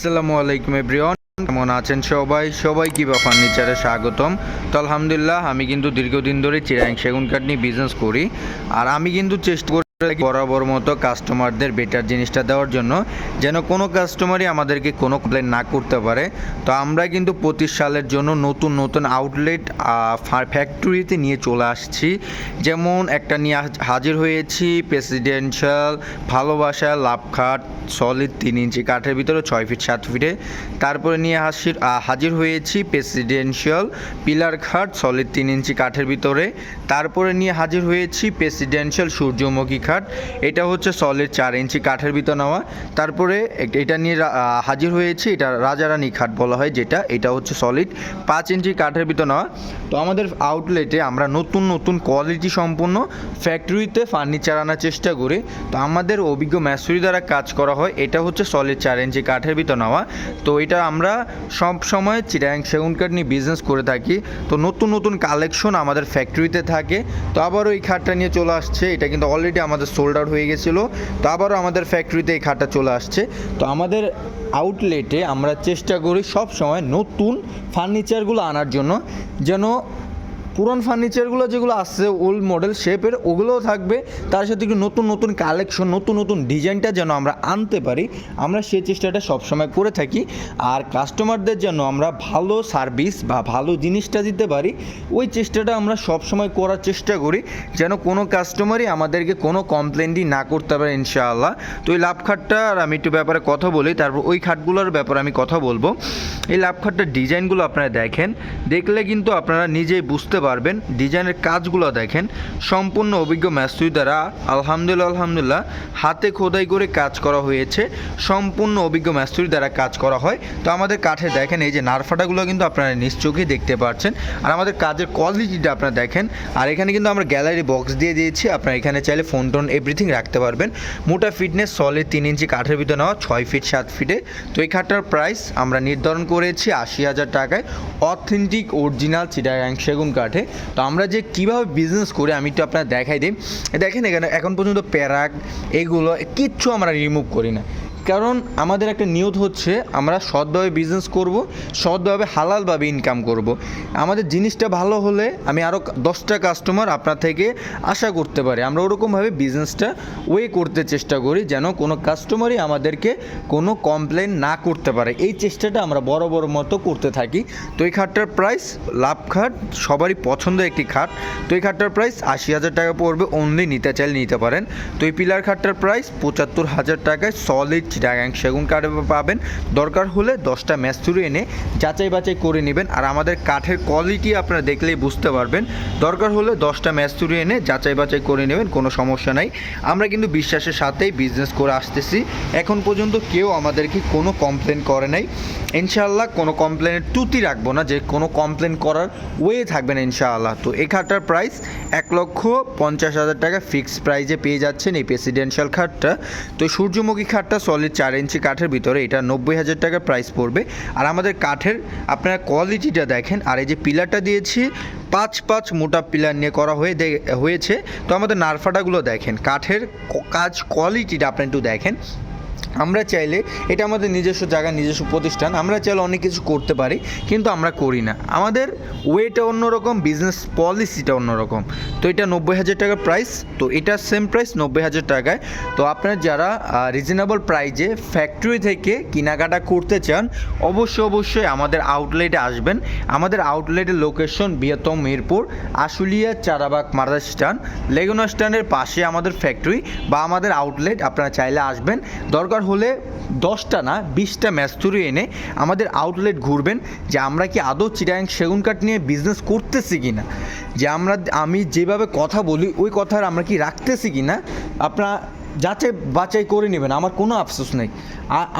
আসসালামু আলাইকুম এভরিওয়ান, কেমন আছেন সবাই? সবাই কি বা ফার্নিচারে স্বাগতম। তো আলহামদুলিল্লাহ, আমি কিন্তু দীর্ঘদিন ধরে চিরাং সেগুন কাঠ নিয়ে বিজনেস করি। আর আমি কিন্তু চেষ্টা করি বরাবর মতো কাস্টমারদের বেটার জিনিসটা দেওয়ার জন্য যেন কোনো কাস্টমারই আমাদেরকে কোনো কমপ্লেন না করতে পারে। তো আমরা কিন্তু পঁচিশ সালের জন্য নতুন নতুন আউটলেট ফ্যাক্টরিতে নিয়ে চলে আসছি। যেমন একটা নিয়ে হাজির হয়েছি প্রেসিডেন্সিয়াল ভালোবাসা লাভখাট সলিড তিন ইঞ্চি কাঠের ভিতরে, ছয় ফিট সাত ফিটে তারপরে নিয়ে হাসির হাজির হয়েছি প্রেসিডেন্সিয়াল পিলার খাট সলিড তিন ইঞ্চি কাঠের ভিতরে। তারপরে নিয়ে হাজির হয়েছি প্রেসিডেন্সিয়াল সূর্যমুখী খাট এটা হচ্ছে সলের চার ইঞ্চি কাঠের ভিতর নেওয়া। তারপরে এটা নিয়ে হাজির হয়েছি, এটা রাজারানী খাট বলা হয় যেটা। এটা হচ্ছে সলিড পাঁচ ইঞ্চি কাঠের ভিতর নেওয়া। তো আমাদের আউটলেটে আমরা নতুন নতুন কোয়ালিটি সম্পন্ন ফ্যাক্টরিতে ফার্নিচার আনার চেষ্টা করি। তো আমাদের অভিজ্ঞ ম্যাসুরি দ্বারা কাজ করা হয়। এটা হচ্ছে সলিড চার ইঞ্চি কাঠের ভিতর নেওয়া। তো এটা আমরা সব সময় সেগুন কাঠ নিয়ে বিজনেস করে থাকি। তো নতুন নতুন কালেকশন আমাদের ফ্যাক্টরিতে থাকে। তো আবারও এই খাটটা নিয়ে চলে আসছে। এটা কিন্তু অলরেডি আমাদের সোল্ড আউট হয়ে গেছিল, তো আবারও আমাদের ফ্যাক্টরিতে এই খাটটা চলে আসছে। তো আমাদের আউটলেটে আমরা চেষ্টা করি সব সময় নতুন ফার্নিচারগুলো আনার জন্য, যেন পুরান ফার্নিচারগুলো যেগুলো আসছে ওল্ড মডেল শেপের ওগুলোও থাকবে। তার সাথে একটু নতুন নতুন কালেকশন নতুন নতুন ডিজাইনটা যেন আমরা আনতে পারি, আমরা সেই চেষ্টাটা সবসময় করে থাকি। আর কাস্টমারদের যেন আমরা ভালো সার্ভিস বা ভালো জিনিসটা দিতে পারি, ওই চেষ্টাটা আমরা সবসময় করার চেষ্টা করি, যেন কোনো কাস্টমারই আমাদেরকে কোনো কমপ্লেনই না করতে পারে, ইনশাআল্লাহ। তো এই লাভ খাটটা, আর আমি একটু ব্যাপারে কথা বলি, তারপর ওই খাটগুলোর ব্যাপারে আমি কথা বলব। এই লাভ খাটটার ডিজাইনগুলো আপনারা দেখেন, দেখলে কিন্তু আপনারা নিজেই বুঝতে পারবেন ডিজাইনের কাজগুলো দেখেন, সম্পূর্ণ অভিজ্ঞ ম্যাস্তুই দ্বারা আলহামদুলিল্লাহ আলহামদুলিল্লাহ, হাতে খোদাই করে কাজ করা হয়েছে, সম্পূর্ণ অভিজ্ঞ ম্যাস্তুরি দ্বারা কাজ করা হয়। তো আমাদের কাঠে দেখেন, এই যে নারফাটাগুলো কিন্তু আপনারা নিশ্চয়ই দেখতে পাচ্ছেন। আর আমাদের কাজের কোয়ালিটিটা আপনারা দেখেন, আর এখানে কিন্তু আমরা গ্যালারি বক্স দিয়ে দিয়েছি, আপনারা এখানে চাইলে ফোন টোন এভরিথিং রাখতে পারবেন। মোটা ফিটনেস সলিড তিন ইঞ্চি কাঠের ভিতরে নেওয়া, ছয় ফিট সাত ফিটে তো এই খাটটার প্রাইস আমরা নির্ধারণ করেছি আশি হাজার টাকায়। অথেন্টিক অরিজিনাল চিটাগাং সেগুন কাঠে তো আমরা যে কীভাবে বিজনেস করি, আমি একটু আপনার দেখাই দিই। দেখেন এখানে এখন পর্যন্ত প্যারাক, এগুলো কিচ্ছু আমরা রিমুভ করি না। কারণ আমাদের একটা নিয়ত হচ্ছে, আমরা সৎভাবে বিজনেস করব, সৎভাবে হালালভাবে ইনকাম করব। আমাদের জিনিসটা ভালো হলে আমি আরও দশটা কাস্টমার আপনার থেকে আশা করতে পারি। আমরা ওরকমভাবে বিজনেসটা ওয়ে করতে চেষ্টা করি যেন কোনো কাস্টমারই আমাদেরকে কোনো কমপ্লেন না করতে পারে। এই চেষ্টাটা আমরা বড় বড় মতো করতে থাকি। তো এই খাটটার প্রাইস লাভ খাট সবারই পছন্দের একটি খাট। তো এই খাটটার প্রাইস আশি হাজার টাকা পড়বে অনলি নিতে চাইলে নিতে পারেন। তো এই পিলার খাটটার প্রাইস পঁচাত্তর হাজার টাকায় সলিড চিটাগাং সেগুন কাঠে পাবেন। দরকার হলে দশটা ম্যাস্তুরি এনে যাচাই বাছাই করে নেবেন আর আমাদের কাঠের কোয়ালিটি আপনারা দেখলেই বুঝতে পারবেন। দরকার হলে দশটা ম্যাস্তুরি এনে যাচাই বাছাই করে নেবেন, কোনো সমস্যা নাই। আমরা কিন্তু বিশ্বাসের সাথেই বিজনেস করে আসতেছি। এখন পর্যন্ত কেউ আমাদেরকে কোনো কমপ্লেন করে নাই। ইনশাআল্লাহ কোনো কমপ্লেনের টুতি রাখব না, যে কোনো কমপ্লেন করার ওয়ে থাকবে না ইনশাআল্লাহ। তো এই খাটটার প্রাইস এক লক্ষ পঞ্চাশ হাজার টাকা ফিক্সড প্রাইজে পেয়ে যাচ্ছেন এই প্রেসিডেন্সিয়াল খাটটা। তো সূর্যমুখী খাটটা সলিড চার ইঞ্চি কাঠের ভিতরে এটা নব্বই হাজার টাকা প্রাইস পড়বে। আর আমাদের কাঠের আপনারা কোয়ালিটিটা দেখেন, আর এই যে পিলারটা দিয়েছি, পাঁচ পাঁচ মোটা পিলার নিয়ে করা হয়ে হয়েছে। তো আমাদের নারফাটাগুলো দেখেন, কাঠের কাজ কোয়ালিটিটা আপনি একটু দেখেন। আমরা চাইলে, এটা আমাদের নিজস্ব জায়গা, নিজস্ব প্রতিষ্ঠান, আমরা চাইলে অনেক কিছু করতে পারি, কিন্তু আমরা করি না। আমাদের ওয়েটা অন্যরকম বিজনেস পলিসিটা অন্যরকম। তো এটা নব্বই হাজার টাকার প্রাইস তো এটা সেম প্রাইস নব্বই হাজার টাকায়। তো আপনারা যারা রিজনেবল প্রাইজে ফ্যাক্টরি থেকে কেনাকাটা করতে চান, অবশ্যই অবশ্যই আমাদের আউটলেটে আসবেন। আমাদের আউটলেটের লোকেশন বৃহত্তম মিরপুর, আশুলিয়া, চারাবাগ মার্দা স্ট্যান্ড, লেগুনা স্ট্যান্ডের পাশে আমাদের ফ্যাক্টরি বা আমাদের আউটলেট আপনারা চাইলে আসবেন। দরকার হলে দশটা না বিশটা ম্যাস্তুরি এনে আমাদের আউটলেট ঘুরবেন যে আমরা কি আদৌ চিটাং সেগুন কাঠ নিয়ে বিজনেস করতেছি কি না যে আমরা, আমি যেভাবে কথা বলি, ওই কথার আমরা কি রাখতেছি কি না আপনারা যাচাই বাছাই করে নেবেন, আমার কোনো আফসোস নেই।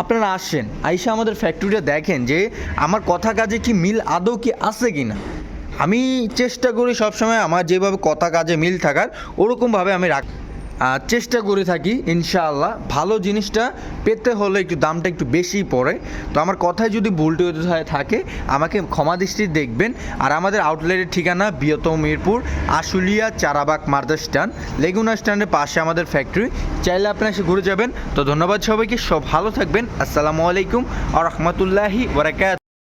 আপনারা আসেন, আইসা আমাদের ফ্যাক্টরিটা দেখেন যে আমার কথা কাজে কি মিল আদৌ কি আছে কি না আমি চেষ্টা করি সবসময় আমার যেভাবে কথা কাজে মিল থাকার, ওরকমভাবে আমি রাখ চেষ্টা করে থাকি, ইনশাআল্লাহ, ভালো জিনিসটা পেতে হলে একটু দামটা একটু বেশিই পড়ে। তো আমার কথায় যদি ভুলটি থা- থাকে, আমাকে ক্ষমা দৃষ্টি দেখবেন। আর আমাদের আউটলেটের ঠিকানা বৃহত্তম মিরপুর, আশুলিয়া, চারাবাগ মার্দা স্ট্যান্ড, লেগুনা স্ট্যান্ডের পাশে আমাদের ফ্যাক্টরি। চাইলে আপনারা এসে ঘুরে যাবেন। তো ধন্যবাদ সবাইকে, সব ভালো থাকবেন। আসসালামু আলাইকুম আ রহমতুল্লাহি